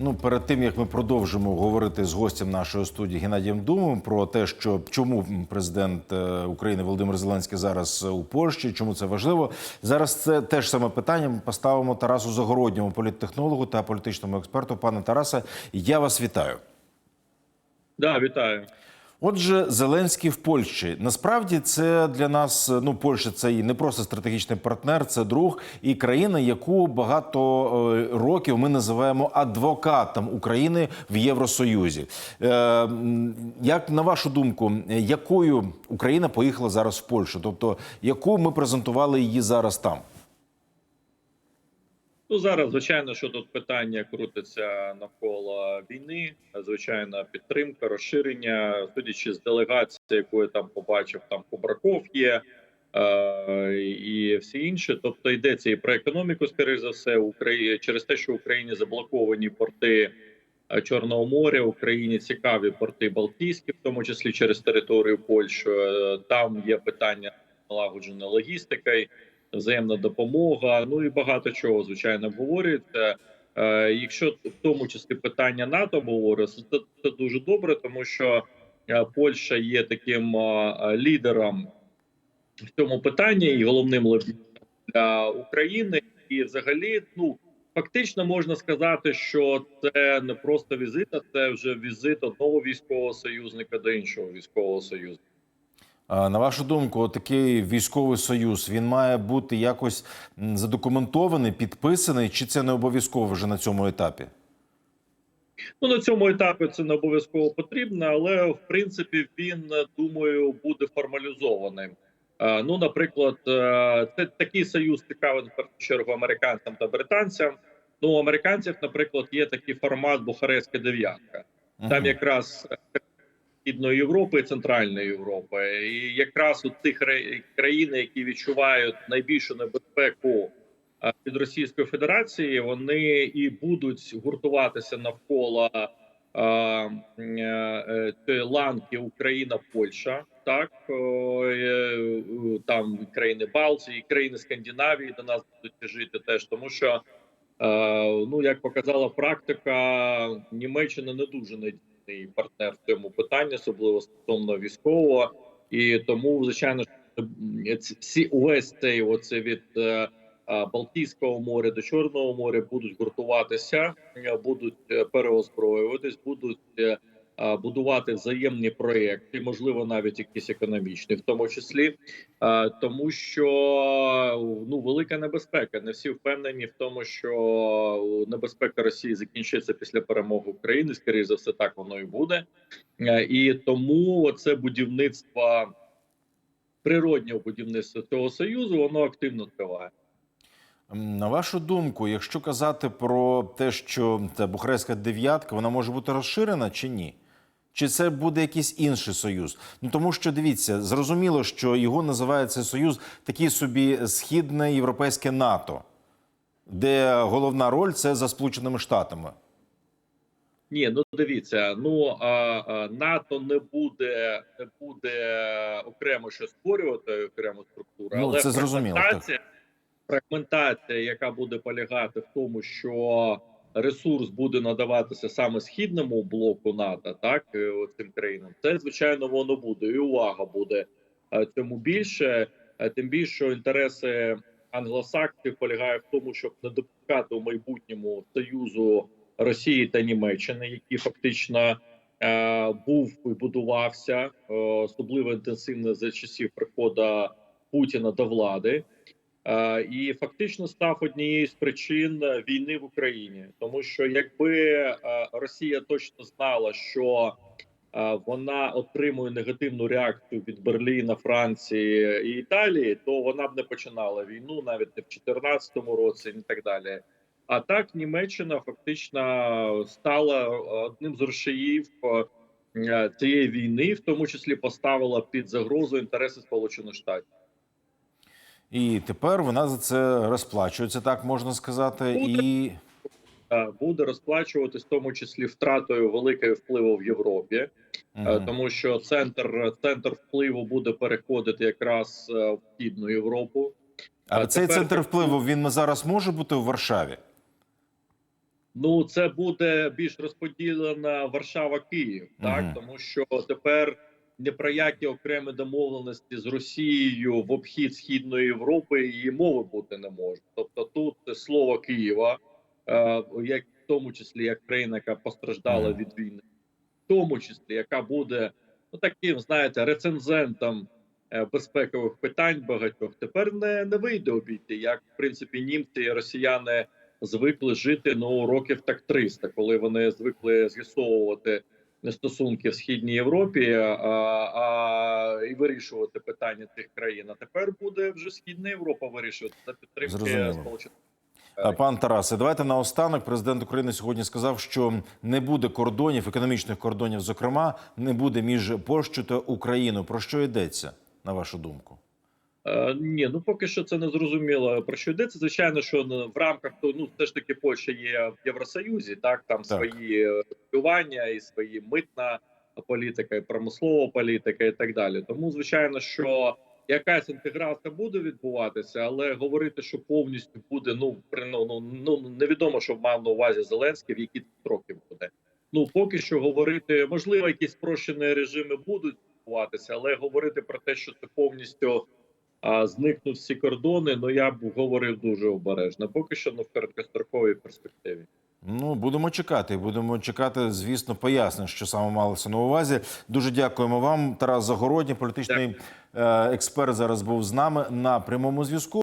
Ну, перед тим як ми продовжимо говорити з гостем нашої студії Геннадієм Думом про те, що чому президент е, України Володимир Зеленський зараз у Польщі, чому це важливо. Зараз це теж саме питання. Ми поставимо Тарасу Загородньому, політтехнологу та політичному експерту. Пане Тарасе, я вас вітаю. Да, вітаю. Отже, Зеленський в Польщі. Насправді це для нас ну Польща це і не просто стратегічний партнер, це друг і країна, яку багато е, років ми називаємо адвокатом України в Євросоюзі. Е, як на вашу думку, якою Україна поїхала зараз в Польщу? Тобто, яку ми презентували її зараз там? Ну зараз, звичайно, що тут питання крутиться навколо війни. Звичайно, підтримка, розширення. Судячи з делегації, яку я там побачив, там Кубраков є е, і всі інші. Тобто йдеться і про економіку, скоріш за все, Україні через те, що в Україні заблоковані порти. е, Чорного моря в Україні цікаві порти Балтійські, в тому числі через територію Польщі. Е, Там є питання налагодження логістикою, взаємна допомога. Ну і багато чого звичайно обговорюється. Е, Якщо в тому числі питання НАТО обговорюється, то це дуже добре, тому що е, Польща є таким е, лідером в цьому питанні і головним для України. І, взагалі, ну фактично можна сказати, що це не просто візит, а це вже візит одного військового союзника до іншого військового союзника. На вашу думку, такий військовий союз він має бути якось задокументований, підписаний, чи це не обов'язково вже на цьому етапі? Ну на цьому етапі це не обов'язково потрібно, але в принципі він думаю буде формалізованим. Ну, наприклад, е, це такий союз цікавий в першу чергу американцям та британцям. Ну, у американців, наприклад, є такий формат Бухарестська дев'ятка. Там якраз Східної Європи і Центральної Європи, і якраз у тих ре- країн, які відчувають найбільшу небезпеку е, від Російської Федерації, вони і будуть гуртуватися навколо е, е, е, ланки Україна, Польща, так там країни Балтії, країни Скандинавії до нас будуть жити теж, тому що. Ну, як показала практика, Німеччина не дуже надійний партнер в цьому питанні, особливо стосовно військового, і тому, звичайно, всі увесь цей оце від е, Балтійського моря до Чорного моря будуть гуртуватися, будуть е, переозброюватись, будуть е, будувати взаємні проекти, можливо, навіть якісь економічні, в тому числі. Тому що ну велика небезпека. Не всі впевнені в тому, що небезпека Росії закінчиться після перемоги України. Скоріше за все, так воно і буде. І тому це будівництво природнього будівництва цього союзу воно активно триває. На вашу думку, якщо казати про те, що та Бухарестська дев'ятка, вона може бути розширена чи ні? Чи це буде якийсь інший союз? Ну тому що дивіться, зрозуміло, що його називає цей союз такий собі східне європейське НАТО, де головна роль це за Сполученими Штатами. Ні, ну дивіться, ну а, а, НАТО не буде не буде окремо що створювати окрему структуру, Ну, але це зрозуміло, фрагментація, фрагментація, яка буде полягати в тому, що ресурс буде надаватися саме східному блоку НАТО, так е, цим країнам, це звичайно воно буде, і увага буде е, цьому більше, Е, тим більше інтереси англосаксів полягає в тому, щоб не допускати у майбутньому союзу Росії та Німеччини, який фактично був і будувався особливо інтенсивно за часів приходу Путіна до влади, і фактично став однією з причин війни в Україні, тому що якби е, Росія точно знала, що е, вона отримує негативну реакцію від Берліна, Франції і Італії, то вона б не починала війну навіть не в 2014 році, і так далі. А так Німеччина фактично стала одним з рушіїв е, цієї війни, в тому числі поставила під загрозу інтереси Сполучених Штатів. І тепер вона за це розплачується, так можна сказати. І Е, Буде розплачуватись в тому числі втратою великого впливу в Європі, Мгм. тому що центр центр впливу буде переходити якраз е, в східну Європу. а а цей тепер центр впливу він зараз може бути в Варшаві. Ну, це буде більш розподілена Варшава-Київ, так Мгм. тому що тепер ні про які окремі домовленості з Росією в обхід східної Європи і мови бути не може. Тобто, тут слово Києва, е, як в тому числі як країна, яка постраждала від війни, в тому числі яка буде ну таким, знаєте, рецензентом е, безпекових питань багатьох, тепер не, не вийде обійти, як в принципі німці і росіяни звикли жити ну років так 300, коли вони звикли з'ясовувати стосунки в східній Європі а, а, і вирішувати питання цих країн. А тепер буде вже східна Європа вирішувати за підтримки Зрозуміло. сполучених. Пан Тарасе, давайте наостанок. Президент України сьогодні сказав, що не буде кордонів, економічних кордонів, зокрема, не буде між Польщею та Україною. Про що йдеться, на вашу думку? Е, ні, ну поки що це не зрозуміло про що йдеться. Звичайно, що в рамках то ну все ж таки Польща є в Євросоюзі, так там Так. свої регулювання і свої митна політика, і промислова політика, і так далі. Тому звичайно, що якась інтеграція буде відбуватися, але говорити, що повністю буде, ну при ну, ну, ну невідомо, що мав на увазі Зеленський, в які строки буде. Ну поки що говорити, можливо, якісь спрощені режими будуть відбуватися, але говорити про те, що це повністю а зникнуть всі кордони. Ну я б говорив дуже обережно. Поки що ну в короткостроковій перспективі. Ну, будемо чекати. Будемо чекати, звісно, пояснень, що саме малося на увазі. Дуже дякуємо вам. Тарас Загородній, політичний Дякую. експерт, зараз був з нами на прямому зв'язку.